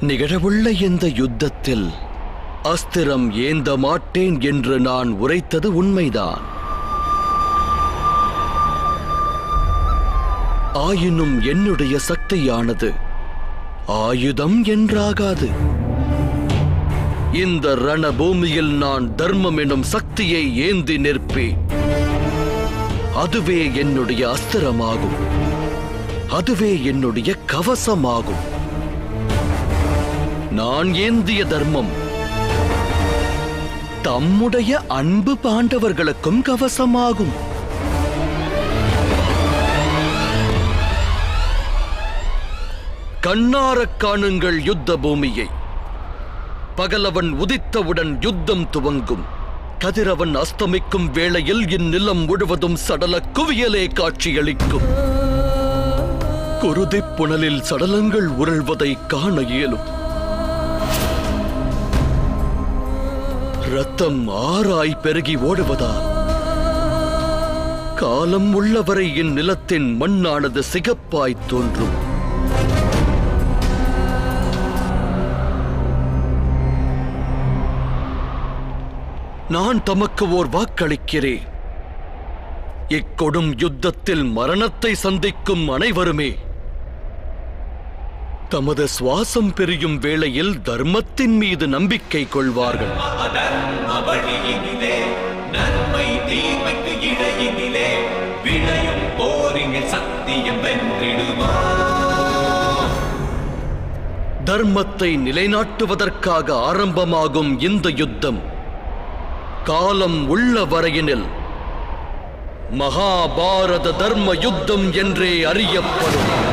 நிகழவுள்ள இந்த யுத்தத்தில் அஸ்திரம் ஏந்த மாட்டேன் என்று நான் உரைத்தது உண்மைதான். ஆயினும் என்னுடைய சக்தியானது ஆயுதம் என்றாகாது. இந்த ரணபூமியில் நான் தர்மம் எனும் சக்தியை ஏந்தி நிற்பேன். அதுவே என்னுடைய அஸ்திரமாகும். அதுவே என்னுடைய கவசமாகும். நான் ஏந்திய தர்மம். தம்முடைய அன்பு பாண்டவர்களுக்கும் கவசமாகும். கண்ணாரக் காணுங்கள் யுத்த பூமியை. பகலவன் உதித்தவுடன் யுத்தம் துவங்கும். கதிரவன் அஸ்தமிக்கும் வேளையில் இந்நிலம் முழுவதும் சடல குவியலே காட்சியளிக்கும். குருதிப் புனலில் சடலங்கள் உருள்வதை காண இயலும். ரத்தம் ஆறாய் பெருகி ஓடுவதால் காலம் உள்ளவரை இந்நிலத்தின் மண்ணானது சிகப்பாய் தோன்றும். நான் தமக்கு ஓர் வாக்களிக்கிறேன். இக்கொடும் யுத்தத்தில் மரணத்தை சந்திக்கும் அனைவருமே தமது சுவாசம் பிரியும் வேளையில் தர்மத்தின் மீது நம்பிக்கை கொள்வார்கள். அதர்ம வழியினிலே நன்மை தீமைக்கு இடையினிலே விளையும் போரினில் சத்தியம் வென்றிடுமா? தர்மத்தை நிலைநாட்டுவதற்காக ஆரம்பமாகும் இந்த யுத்தம் காலம் உள்ள வரையினில் மகாபாரத தர்ம யுத்தம் என்றே அறியப்படும்.